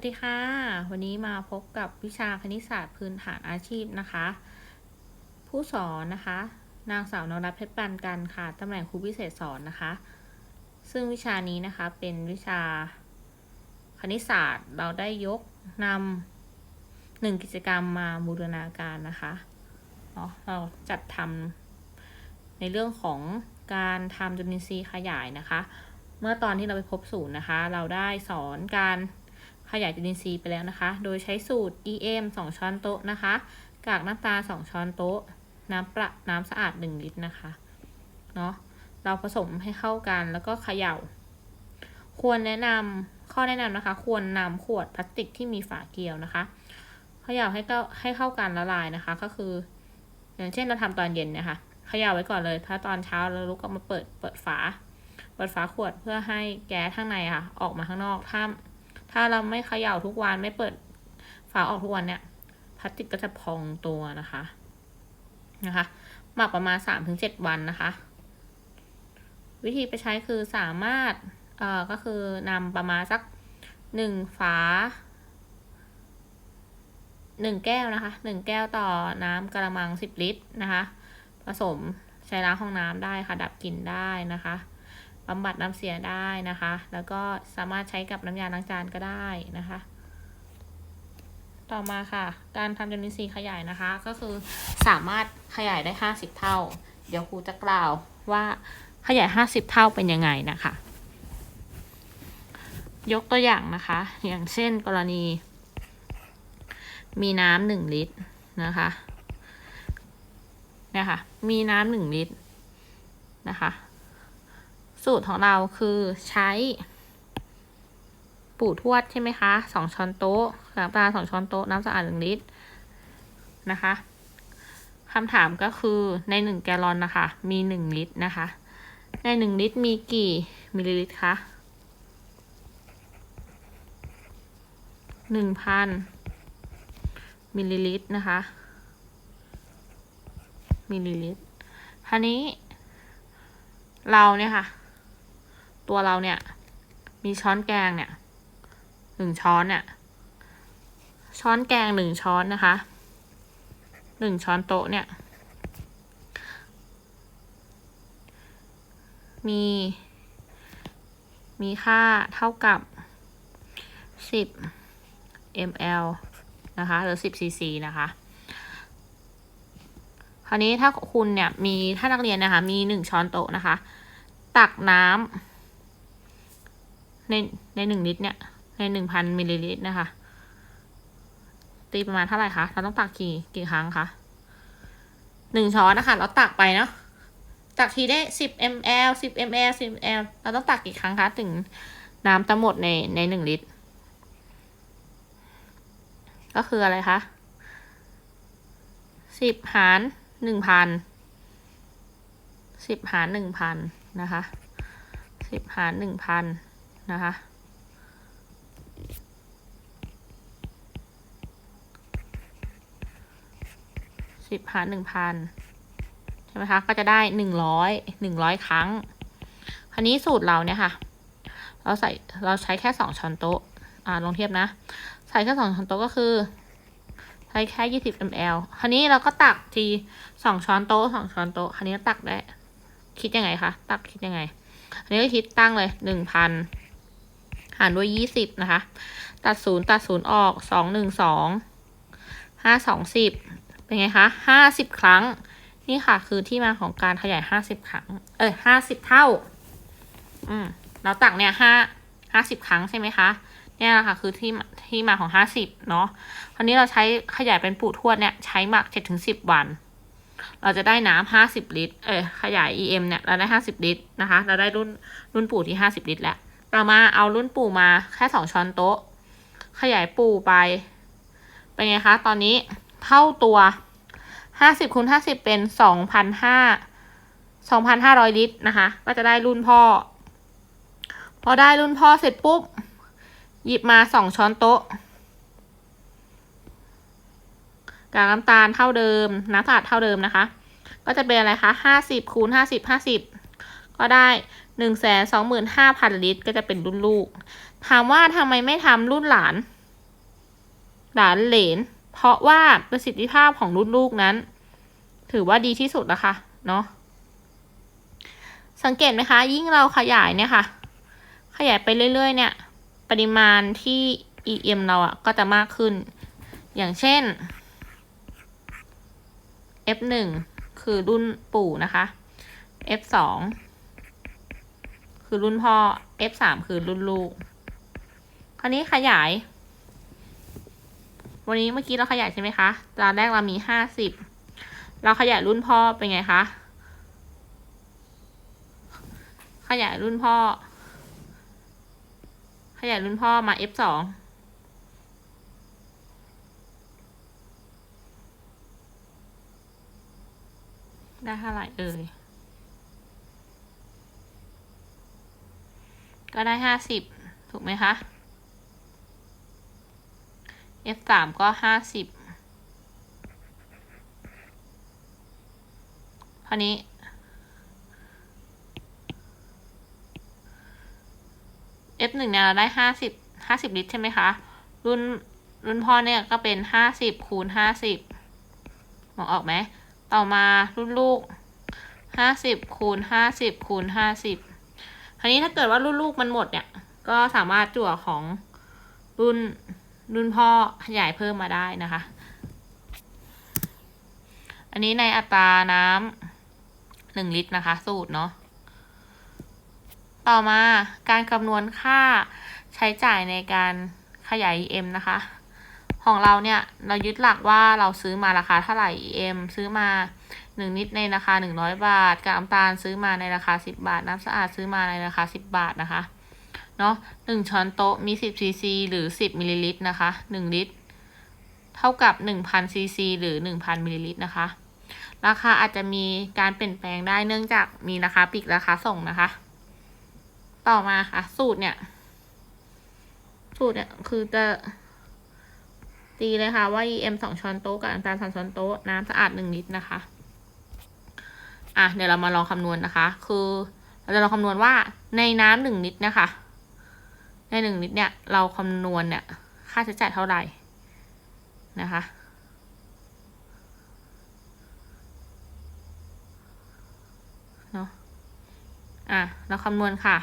วัสดีค่ะ วันนี้มาพบกับวิชาคณิตศาสตร์พื้นฐานอาชีพนะคะ ผู้สอนนะคะ นางสาวนรัตเพชรปันกันค่ะตำแหน่งครูพิเศษสอนนะคะ ซึ่งวิชานี้นะคะเป็นวิชาคณิตศาสตร์เราได้ยกนำหนึ่งกิจกรรมมาบูรณาการนะคะเนาะเราจัดทำในเรื่องของการทำจุลินทรีย์ขยายนะคะ เมื่อตอนที่เราไปพบศูนย์นะคะ เราได้สอนการ ขยายจุลินทรีย์ไปแล้วนะคะ โดยใช้สูตร EM 2 ช้อนโต๊ะนะคะ กากน้ำตาล2 ช้อนโต๊ะ น้ำประน้ำสะอาด 1 ลิตรนะคะ เนาะเราผสมให้เข้ากันแล้วก็เขย่า ควรแนะนำข้อแนะนำนะคะ ควรนำขวดพลาสติกที่มีฝาเกลียวนะคะเขย่าให้เข้าให้เข้ากันละลายนะคะ ก็คือ อย่างเช่นเราทำตอนเย็นนี่ยค่ะเขย่าไว้ก่อนเลยถ้าตอนเช้าเราลุกก็มาเปิดเปิดฝา เปิดฝาขวดเพื่อให้แก๊สข้างในค่ะ ออกมาข้างนอกถ้า ถ้าเราไม่เขย่าทุกวันไม่เปิดฝาออกทุกวันเนี่ยพลาสติกก็จะพองตัวนะคะนะคะ หมักประมาณสามถึงเจ็ดวันนะคะ วิธีไปใช้คือสามารถเอ่อก็คือนำประมาณสักหนึ่งฝาหนึ่งแก้วนะคะหนึ่งแก้วต่อน้ำกระมังสิบลิตรนะคะ ผสมใช้ล้างห้องน้ำได้ค่ะ ดับกลิ่นได้นะคะ บำบัดน้ำเสียได้นะคะ แล้วก็สามารถใช้กับน้ำยาล้างจานก็ได้นะคะ ต่อมาค่ะ การทำจุลินทรีย์ขยายนะคะ ก็คือสามารถขยายได้ห้าสิบเท่า เดี๋ยวครูจะกล่าวว่าขยายห้าสิบเท่าเป็นยังไงนะคะ ยกตัวอย่างนะคะ อย่างเช่นกรณี มีน้ำหนึ่งลิตรนะคะเนี่ยค่ะ มีน้ำหนึ่งลิตรนะคะ สูตรของเราคือใช้ ปู่ทวดใช่ไหมคะสองช้อนโต๊ะน้ำตาลสองช้อนโต๊ะน้ำสะอาดหนึ่งลิตรนะคะคำถามก็คือในหนึ่งแกลลอนนะคะ มีหนึ่งลิตรนะคะ ในหนึ่งลิตรมีกี่มิลลิลิตรคะหนึ่งพันมิลลิลิตรนะคะ มิลลิลิตรทีนี้เราเนี่ยค่ะ ตัวเราเนี่ย มีช้อนแกงเนี่ยหนึ่งช้อนเนี่ย ช้อนแกงหนึ่งช้อนนะคะหนึ่งช้อนโต๊ะเนี่ย มี มีค่าเท่ากับสิบ ml นะคะ หรือ 10 cc นะคะ คราวนี้ถ้าคุณเนี่ยมีถ้านักเรียนนะคะ มีหนึ่งช้อนโต๊ะนะคะ ตักน้ำ ในในหนึ่งลิตรเนี่ย ในหนึ่งพันมิลลิลิตรนะคะ ตีประมาณเท่าไหร่คะ เราต้องตักกี่กี่ครั้งคะหนึ่งช้อนนะคะ เราตักไปเนาะ ตักทีได้สิบ ml สิบ ml สิบ ml เราต้องตักกี่ครั้งคะ ถึงน้ำทั้งหมดในในหนึ่งลิตร ก็คืออะไรคะสิบหารหนึ่งพันสิบหารหนึ่งพันนะคะสิบหารหนึ่งพัน นะคะ สิบหารหนึ่งพันใช่ไหมคะ ก็จะได้หนึ่งร้อยหนึ่งร้อยครั้ง คราวนี้สูตรเราเนี่ยค่ะ เราใส่เราใช้แค่สองช้อนโต๊ะ อ่าลองเทียบนะ ใส่แค่สองช้อนโต๊ะก็คือ ใช้แค่ยี่สิบ ml คราวนี้เราก็ตักทีสองช้อนโต๊ะสองช้อนโต๊ะ คราวนี้ตักได้ คิดยังไงคะ ตักคิดยังไงอันนี้ก็คิดตั้งเลยหนึ่งพัน หารด้วยยี่สิบนะคะ ตัดศูนย์ตัดศูนย์ออกสองหนึ่งสองห้าสองสิบเป็นไงคะห้าสิบครั้ง นี่ค่ะคือที่มาของการขยายห้าสิบครั้ง เออห้าสิบเท่า อืมเราตักเนี่ยห้าห้าสิบครั้งใช่ไหมคะเนี่ยแหละค่ะคือที่ที่มาของห้าสิบเนาะคราวนี้เราใช้ขยายเป็นปูทวดเนี่ยใช้หมักเจ็ดถึงสิบวัน เราจะได้น้ำห้าสิบลิตร เออขยาย EM เนี่ยเราได้ห้าสิบลิตรนะคะ เราได้รุ่นรุ่นปู่ที่ห้าสิบลิตรแล้ว ต่อมาเอารุ่นปู่มาแค่สองช้อนโต๊ะ ขยายปู่ไป เป็นไงคะ ตอนนี้เท่าตัวห้าสิบคูณห้าสิบเป็นสองพันห้าสองพันห้าร้อยลิตรนะคะ ก็จะได้รุ่นพ่อ พอได้รุ่นพ่อเสร็จปุ๊บ หยิบมาสองช้อนโต๊ะกากน้ำตาลเท่าเดิม น้ำสะอาดเท่าเดิมนะคะ ก็จะเป็นอะไรคะห้าสิบคูณห้าสิบห้าสิบก็ได้ หนึ่งแสนสองหมื่นห้าพันลิตร ก็จะเป็นรุ่นลูก ถามว่าทำไมไม่ทำรุ่นหลาน หลานเหลน เพราะว่าประสิทธิภาพของรุ่นลูกนั้น ถือว่าดีที่สุดนะคะเนาะ สังเกตไหมคะ ยิ่งเราขยายเนี่ยค่ะ ขยายไปเรื่อย ๆ เนี่ย ปริมาณที่ EM เราอะก็จะมากขึ้น อย่างเช่น F1 คือรุ่นปู่นะคะ F2 คือรุ่นพ่อ F3 คือรุ่นลูก คราวนี้ขยาย วันนี้เมื่อกี้เราขยายใช่ไหมคะตอนแรกเรามีห้าสิบเราขยายรุ่นพ่อเป็นไงคะ ขยายรุ่นพ่อ ขยายรุ่นพ่อมา F2 ได้เท่าไหร่เอ่ย ก็ได้ห้าสิบถูกไหมคะ F สามก็ห้าสิบคราวนี้ F หนึ่งเนี่ยเราได้ห้าสิบห้าสิบลิตรใช่ไหมคะ รุ่นรุ่นพ่อเนี่ยก็เป็นห้าสิบคูณห้าสิบมองออกไหม ต่อมารุ่นลูกห้าสิบคูณห้าสิบคูณห้าสิบ คราวนี้ถ้าเกิดว่ารุ่นลูกมันหมดเนี่ย ก็สามารถจั่วของรุ่นรุ่นพ่อขยายเพิ่มมาได้นะคะ อันนี้ในอัตราน้ำหนึ่งลิตรนะคะ สูตรเนาะ ต่อมาการคำนวณค่าใช้จ่ายในการขยาย EM นะคะ ของเราเนี่ย เรายึดหลักว่าเราซื้อมาราคาเท่าไหร่ EM ซื้อมา หนึ่งลิตในราคาหนึ่งร้อยบาทกากน้ำตาลซื้อมาในราคาสิบบาท น้ำสะอาดซื้อมาในราคาสิบบาทนะคะเนาะหนึ่งช้อนโต๊ะมีสิบซีซีหรือสิบมิลลิลิตรนะคะหนึ่งลิตร เท่ากับหนึ่งพันซีซีหรือหนึ่งพันมิลลิลิตรนะคะ ราคาอาจจะมีการเปลี่ยนแปลงได้เนื่องจากมีราคาปลีกราคาส่งนะคะ ต่อมาค่ะ สูตรเนี่ย สูตรเนี่ยคือจะตีเลยค่ะว่า EM สองช้อนโต๊ะกับน้ำตาลสามช้อนโต๊ะน้ำสะอาดหนึ่งลิตรนะคะ อะเดี๋ยวเรามาลองคำนวณนะคะ คือเราจะลองคำนวณว่าในน้ำหนึ่งลิตรนะคะ ในหนึ่งลิตรเนี่ย เราคำนวณเนี่ย ค่าใช้จ่ายเท่าไหร่นะคะเนาะอะเราคำนวณค่ะ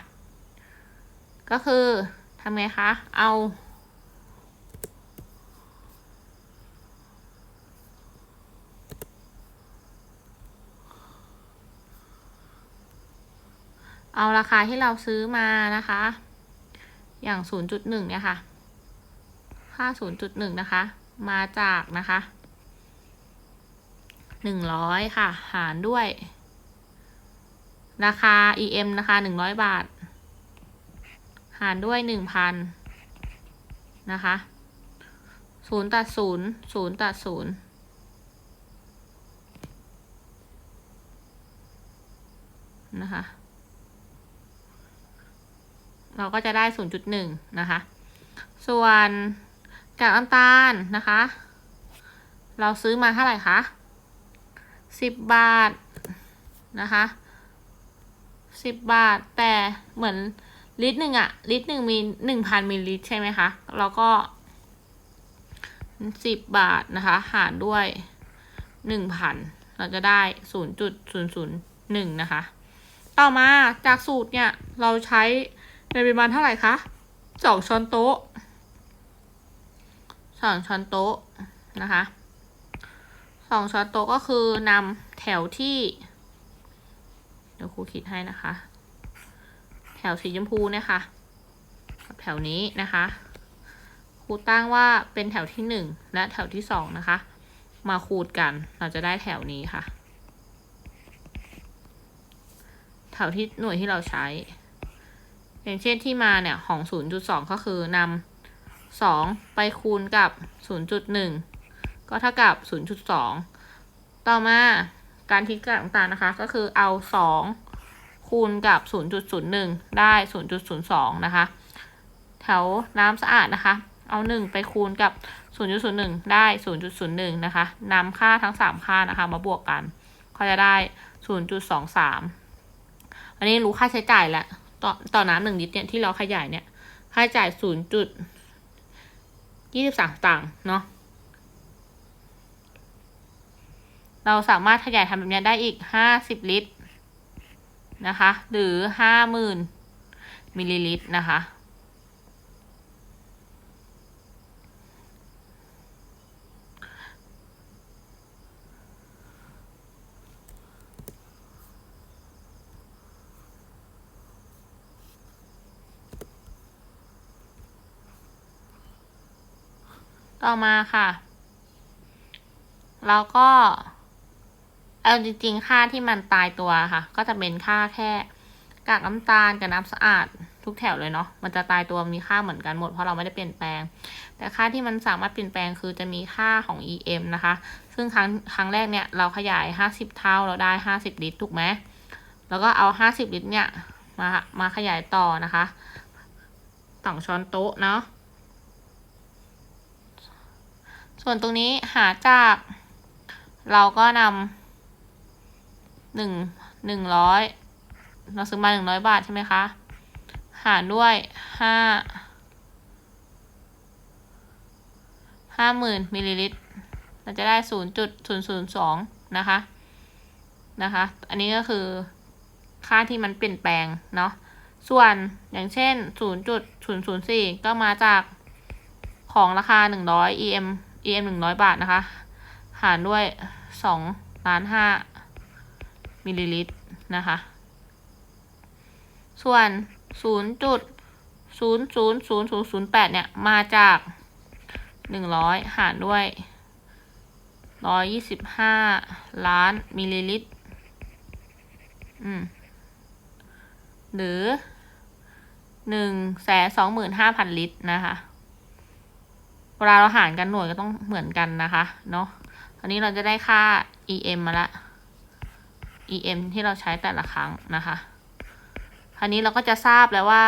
ก็คือทำไงคะ เอา เอาราคาที่เราซื้อมานะคะ อย่าง 0.1 เนี่ยค่ะค่า 0.1 นะคะ มาจากนะคะ 100 ค่ะ หารด้วย ราคา EM นะคะ 100 บาท หารด้วย 1,000 นะคะ0ตัด0 0ตัด0นะคะ เราก็จะได้ 0.1 นะคะ ส่วนกากน้ำตาลนะคะ เราซื้อมาเท่าไหร่คะ10 บาทนะคะ10 บาท แต่เหมือนลิตรหนึ่งอะลิตรหนึ่งมี1,000มิลลิลิตรใช่ไหมคะ แล้วก็10บาทนะคะ หารด้วย1,000เราจะได้0.001นะคะ ต่อมาจากสูตรเนี่ย เราใช้ ในปริมาณเท่าไหร่คะสองช้อนโต๊ะสองช้อนโต๊ะนะคะสองช้อนโต๊ะก็คือนำแถวที่ เดี๋ยวครูคิดให้นะคะ แถวสีชมพูเนี่ยค่ะกับแถวนี้นะคะครูตั้งว่าเป็นแถวที่หนึ่งและแถวที่สองนะคะ มาคูณกันเราจะได้แถวนี้ค่ะ แถวที่หน่วยที่เราใช้ อย่างเช่นที่มาเนี่ยของ 0.2 ก็คือนำ2 ไปคูณกับ 0.1 ก็เท่ากับ 0.2 ต่อมาการคิดกากน้ำตาลนะคะ ก็คือเอา 2 คูณกับ 0.01 ได้ 0.02 นะคะ แถวน้ำสะอาดนะคะ เอา 1 ไปคูณกับ 0.01 ได้ 0.01 นะคะนำค่าทั้ง 3 ค่านะคะ มาบวกกัน ก็จะได้ 0.23 อันนี้รู้ค่าใช้จ่ายแล้ว ต่อต่อน้ำหนึ่งลิตรเนี่ยที่เราขยายเนี่ยค่าจ่ายศูนย์จุดยี่สิบสามต่างค์เนาะเราสามารถขยายทำแบบนี้ได้อีกห้าสิบลิตรนะคะ หรือห้าหมื่นมิลลิลิตรนะคะ ต่อมาค่ะ แล้วก็ เอาจริงๆ ค่าที่มันตายตัวค่ะ ก็จะเป็นค่าแค่กากน้ำตาลกับน้ำสะอาดทุกแถวเลยเนาะ มันจะตายตัวมีค่าเหมือนกันหมดเพราะเราไม่ได้เปลี่ยนแปลง แต่ค่าที่มันสามารถเปลี่ยนแปลงคือจะมีค่าของ EM นะคะ ซึ่งครั้งครั้งแรกเนี่ยเราขยาย 50 เท่าเราได้ 50 ลิตรถูกไหม แล้วก็เอา 50 ลิตรเนี่ยมามาขยายต่อนะคะสองช้อนโต๊ะเนาะ ส่วนตรงนี้หาจาก เราก็นำหนึ่งหนึ่งร้อยเราซื้อมาหนึ่งร้อยบาทใช่ไหมคะ หารด้วยห้าห้าหมื่นมิลลิลิตร เราจะได้ศูนย์จุดศูนย์ศูนย์สองนะคะ นะคะ อันนี้ก็คือค่าที่มันเปลี่ยนแปลงเนาะ ส่วนอย่างเช่นศูนย์จุดศูนย์ศูนย์สี่ก็มาจากของราคาหนึ่งร้อย EM EM หนึ่งร้อยบาทนะคะ หารด้วยสองล้านห้ามิลลิลิตรนะคะ ส่วนศูนย์จุดศูนย์ศูนย์ศูนย์ศูนย์ศูนย์แปดเนี่ย มาจากหนึ่งร้อยหารด้วยร้อยยี่สิบห้าล้านมิลลิลิตร อืม หรือหนึ่งแสนสองหมื่นห้าพันลิตรนะคะ เวลาเราหารกันหน่วยก็ต้องเหมือนกันนะคะ เนาะอันนี้เราจะได้ค่า EM มาละ EM ที่เราใช้แต่ละครั้งนะคะ คราวนี้เราก็จะทราบแล้วว่า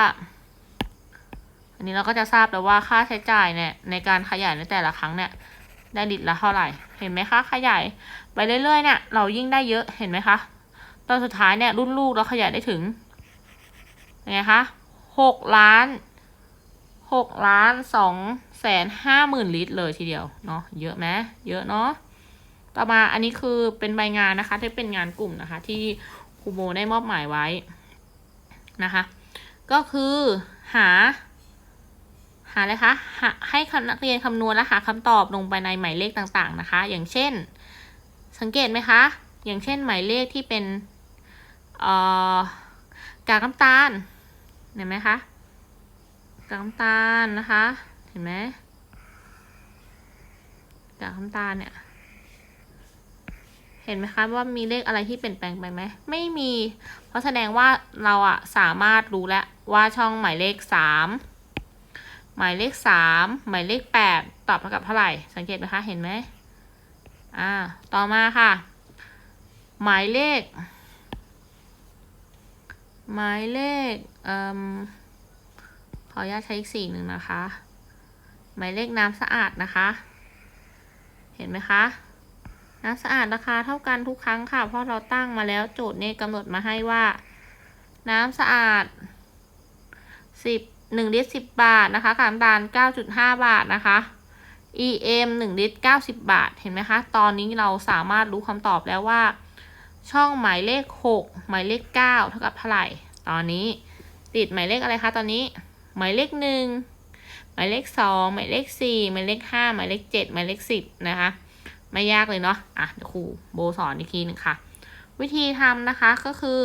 อันนี้เราก็จะทราบแล้วว่าค่าใช้จ่ายเนี่ยในการขยายในแต่ละครั้งเนี่ย ได้ลิตรละเท่าไหร่ เห็นไหมคะ ขยายไปเรื่อยๆเนี่ยเรายิ่งได้เยอะ เห็นไหมคะ ตอนสุดท้ายเนี่ยรุ่นลูกเราขยายได้ถึงไงคะหกล้านหกล้านสอง แสนห้าหมื่นลิตรเลยทีเดียวเนาะเยอะไหมเยอะเนาะต่อมาอันนี้คือเป็นใบงานนะคะที่เป็นงานกลุ่มนะคะ ที่ครูโบได้มอบหมายไว้นะคะ ก็คือหา หาอะไรคะหาให้นักเรียนคำนวณและหาคำตอบลงไปในหมายเลขต่างๆนะคะ อย่างเช่น สังเกตไหมคะ อย่างเช่นหมายเลขที่เป็นกากน้ำตาลเห็นไหมคะกากน้ำตาลนะคะ ห็นไหมกากน้ำตาลเนี่ย เห็นไหมคะว่ามีเลขอะไรที่เปลี่ยนแปลงไปไหม ไม่มี เพราะแสดงว่าเราอะสามารถรู้แล้วว่าช่องหมายเลขสามหมายเลขสามหมายเลขแปดตอบเท่ากับเท่าไหร่ สังเกตไหมคะ เห็นไหมอ่า ต่อมาค่ะ หมายเลข หมายเลขเอ่อขออนุญาตใช้อีกสีหนึ่งนะคะ หมายเลขน้ำสะอาดนะคะ เห็นไหมคะ น้ำสะอาดราคาเท่ากันทุกครั้งค่ะ เพราะเราตั้งมาแล้วโจทย์เนี่ยกำหนดมาให้ว่า น้ำสะอาดสิบหนึ่งลิตรสิบบาทนะคะกากน้ำตาลเก้าจุดห้าบาทนะคะ EM หนึ่งลิตรเก้าสิบบาท เห็นไหมคะ ตอนนี้เราสามารถรู้คำตอบแล้วว่า ช่องหมายเลขหกหมายเลขเก้าเท่ากับเท่าไหร่ ตอนนี้ติดหมายเลขอะไรคะ ตอนนี้ หมายเลขหนึ่ง หมายเลขสองหมายเลขสี่หมายเลขห้าหมายเลขเจ็ดหมายเลขสิบนะคะ ไม่ยากเลยเนาะอะเดี๋ยวครูโบสอนอีกทีหนึ่งค่ะ วิธีทำนะคะก็คือ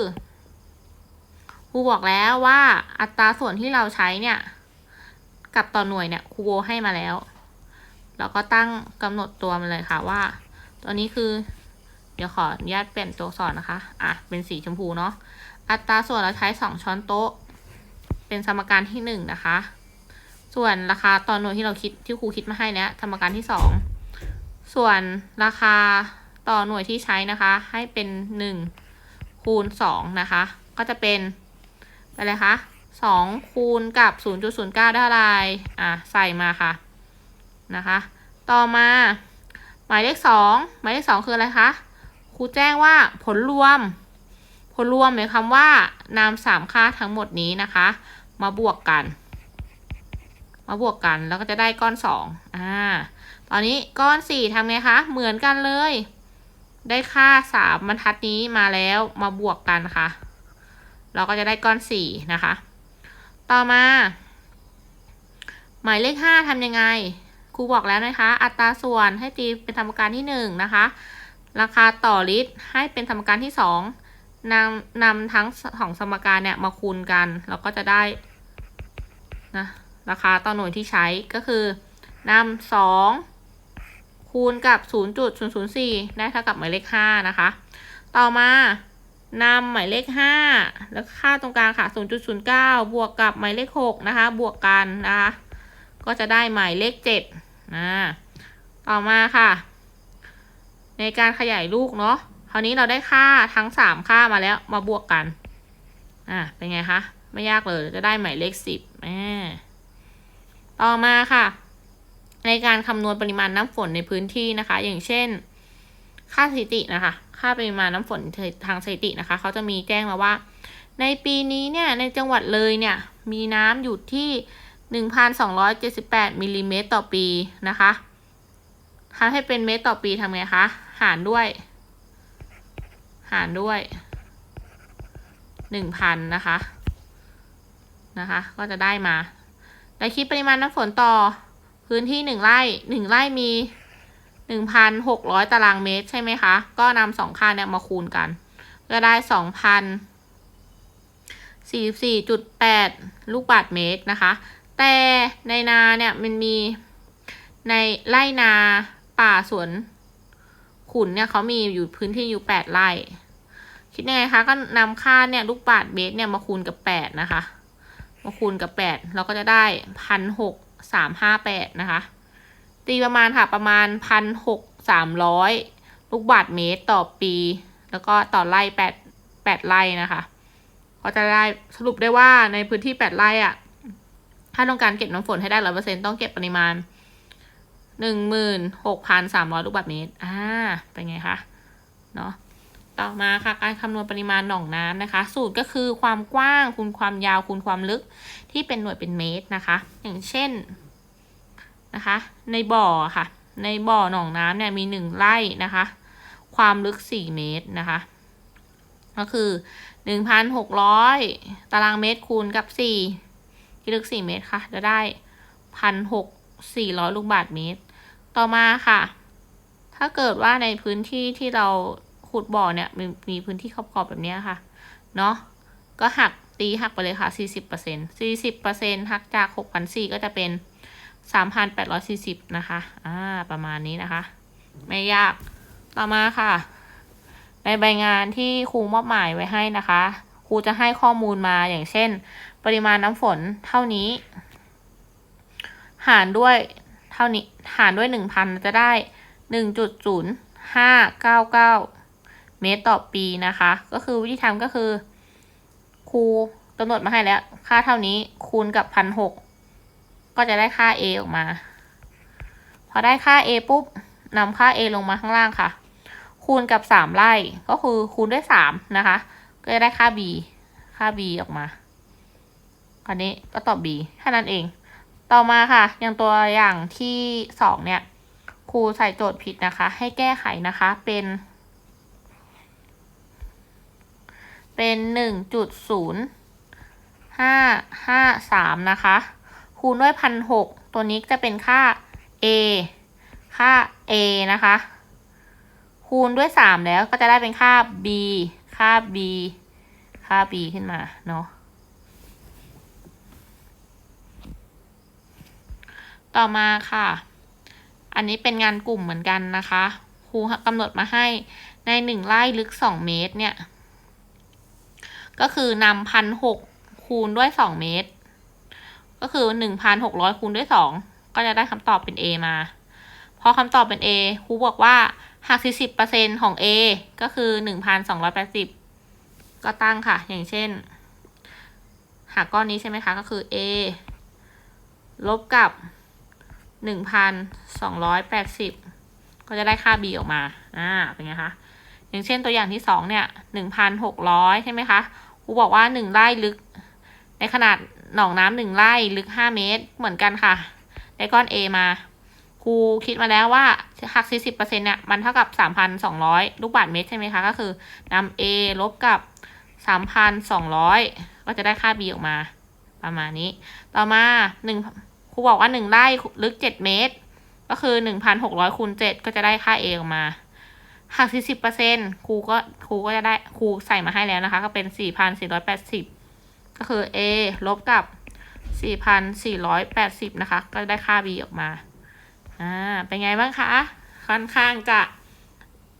ครูบอกแล้วว่าอัตราส่วนที่เราใช้เนี่ย กับต่อหน่วยเนี่ยครูโบให้มาแล้วแล้วก็ตั้งกำหนดตัวมาเลยค่ะว่า ตัวนี้คือ เดี๋ยวขออนุญาตเปลี่ยนตัวสอนนะคะ อะ เป็นสีชมพูเนาะอัตราส่วนเราใช้สองช้อนโต๊ะ เป็นสมการที่หนึ่งนะคะ ส่วนราคาต่อหน่วยที่เราคิดที่ครูคิดมาให้เนี้ยสมการที่สองส่วนราคาต่อหน่วยที่ใช้นะคะ ให้เป็นหนึ่งคูณสองนะคะ ก็จะเป็นอะไรคะสองคูณกับศูนย์จุดศูนย์เก้าได้เท่าไรอะใส่มาค่ะนะคะ ต่อมาหมายเลขสองหมายเลขสองคืออะไรคะครูแจ้งว่าผลรวม ผลรวมหมายความว่านำสามค่าทั้งหมดนี้นะคะ มาบวกกัน มาบวกกันแล้วก็จะได้ก้อนสองอ่า ตอนนี้ก้อนสี่ทำไงคะ เหมือนกันเลย ได้ค่าสามบรรทัดนี้มาแล้วมาบวกกันค่ะ เราก็จะได้ก้อนสี่นะคะ ต่อมา หมายเลขห้าทำยังไง ครูบอกแล้วนะคะ อัตราส่วนให้ตีเป็นสมการที่หนึ่งนะคะ ราคาต่อลิตรให้เป็นสมการที่สองนำนำทั้งสองสมการเนี่ยมาคูณกัน เราก็จะได้นะ ราคาต่อหน่วยที่ใช้ก็คือนำสองคูณกับ 0.004 ได้เท่ากับหมายเลข 5 นะคะ ต่อมานำหมายเลข 5 แล้วค่าตรงกลางค่ะ 0.09 บวกกับหมายเลข 6 นะคะ บวกกันนะคะ ก็จะได้หมายเลข7นะต่อมาค่ะ ในการขยายลูกเนาะคราวนี้เราได้ค่าทั้ง 3 ค่ามาแล้วมาบวกกัน อ่าเป็นไงคะ ไม่ยากเลยจะได้หมายเลข 10แม่ ต่อมาค่ะ ในการคำนวณปริมาณน้ำฝนในพื้นที่นะคะ อย่างเช่น ค่าสถิตินะคะ ค่าปริมาณน้ำฝนทางสถิตินะคะ เขาจะมีแจ้งมาว่า ในปีนี้เนี่ย ในจังหวัดเลยเนี่ย มีน้ำอยู่ที่ 1,278มิลลิเมตรต่อปีนะคะทำให้เป็นเมตรต่อปีทำไงคะ หารด้วย หารด้วย1,000นะคะ นะคะ ก็จะได้มา แล้วคิดปริมาณน้ำฝนต่อ พื้นที่หนึ่งไร่หนึ่งไร่มีหนึ่งพันหกร้อยตารางเมตรใช่ไหมคะ ก็นำสองค่าเนี่ยมาคูณกัน ก็ได้สองพันสี่สี่จุดแปดลูกบาทเมตรนะคะ แต่ในนาเนี่ยมันมีในไร่นาป่าสวนขุนเนี่ยเขามีอยู่พื้นที่อยู่แปดไร่ คิดยังไงคะ ก็นำค่าเนี่ยลูกบาทเมตรเนี่ยมาคูณกับแปดนะคะ มาคูณกับแปดเราก็จะได้พันหกสามห้าแปดนะคะ ตีประมาณค่ะประมาณพันหกสามร้อยลูกบาทเมตรต่อปี แล้วก็ต่อไร่แปดแปดไร่นะคะ ก็จะได้สรุปได้ว่าในพื้นที่แปดไร่อะ่ะถ้าต้องการเก็บน้ำฝนให้ได้ร้อยเปอร์เซ็นต้องเก็บปริมาณหนึ่งหมื่นหกพันสามร้อยลูกบาศก์เมตร อ่า เป็นไงคะ เนาะ ต่อมาค่ะการคำนวณปริมาณหนองน้ำนะคะ สูตรก็คือความกว้างคูณความยาวคูณความลึกที่เป็นหน่วยเป็นเมตรนะคะ อย่างเช่นนะคะ ในบ่อค่ะ ในบ่อหนองน้ำเนี่ยมีหนึ่งไร่นะคะ ความลึกสี่เมตรนะคะ ก็คือหนึ่งพันหกร้อยตารางเมตรคูณกับสี่ที่ลึกสี่เมตรค่ะ จะได้พันหกสี่ร้อยลูกบาทเมตร ต่อมาค่ะ ถ้าเกิดว่าในพื้นที่ที่เรา ขุดบ่อเนี่ยมีมีพื้นที่ขอบๆแบบนี้ค่ะ เนาะก็หักตีหักไปเลยค่ะ 40% 40%หักจาก 6,400 ก็จะเป็น 3,840 นะคะ อ่า ประมาณนี้นะคะ ไม่ยาก ต่อมาค่ะ ในใบงานที่ครูมอบหมายไว้ให้นะคะ ครูจะให้ข้อมูลมาอย่างเช่น ปริมาณน้ำฝนเท่านี้ หารด้วยเท่านี้ หารด้วย 1,000 จะได้าเก้า เมตรต่อปีนะคะ ก็คือวิธีทำก็คือ ครูกำหนดมาให้แล้ว ค่าเท่านี้คูณกับพันหกก็จะได้ค่า a ออกมา พอได้ค่า a ปุ๊บนำค่า a ลงมาข้างล่างค่ะ คูณกับสามไร่ก็คือคูณด้วยสามนะคะ ก็จะได้ค่า b ค่า b ออกมาคราวนี้ก็ตอบ b แค่นั้นเอง ต่อมาค่ะ อย่างตัวอย่างที่สองเนี่ยครูใส่โจทย์ผิดนะคะ ให้แก้ไขนะคะ เป็น เป็นหนึ่งจุดศูนย์ห้าห้าสามนะคะ คูณด้วยพันหกตัวนี้จะเป็นค่า a ค่า a นะคะ คูณด้วยสามแล้วก็จะได้เป็นค่า b ค่า b ค่า b ขึ้นมาเนาะต่อมาค่ะ อันนี้เป็นงานกลุ่มเหมือนกันนะคะ ครูกำหนดมาให้ในหนึ่งไร่ลึกสองเมตรเนี่ย ก็คือนำพันหกคูณด้วยสองเมตร ก็คือหนึ่งพันหกร้อยคูณด้วยสองก็จะได้คำตอบเป็น A มา พอคำตอบเป็น A ครูบอกว่าหักสี่สิบเปอร์เซ็นของ A ก็คือหนึ่งพันสองร้อยแปดสิบก็ตั้งค่ะ อย่างเช่น หากก้อนนี้ใช่ไหมคะ ก็คือ A ลบกับหนึ่งพันสองร้อยแปดสิบก็จะได้ค่า b ออกมา อ่า เป็นไงคะ อย่างเช่นตัวอย่างที่สองเนี่ยหนึ่งพันหกร้อยใช่ไหมคะครูบอกว่าหนึ่งไร่ลึก ในขนาดหนองน้ำหนึ่งไร่ลึกห้าเมตรเหมือนกันค่ะ ได้ก้อน A มาครูคิดมาแล้วว่าหัก 40%เนี่ย มันเท่ากับ 3,200 ลูกบาศก์เมตรใช่ไหมคะ ก็คือนำ A ลบกับ 3,200 ก็จะได้ค่า B ออกมา ประมาณนี้ ต่อมาหนึ่งครูบอกว่าหนึ่งไร่ลึก 7 เมตร ก็คือ 1,600คูณ7ก็จะได้ค่า A ออกมา หัก40%ครูก็ครูก็จะได้ครูใส่มาให้แล้วนะคะ ก็เป็น4,480ก็คือ A ลบกับ4,480นะคะ ก็ได้ค่า B ออกมาอ่าเป็นไงบ้างคะค่อนข้างจะ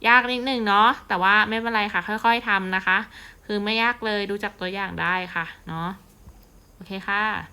ยากนิดนึงเนาะแต่ว่าไม่เป็นไรค่ะ ค่อย ๆทำนะคะ คือไม่ยากเลยดูจากตัวอย่างได้ค่ะเนาะโอเคค่ะ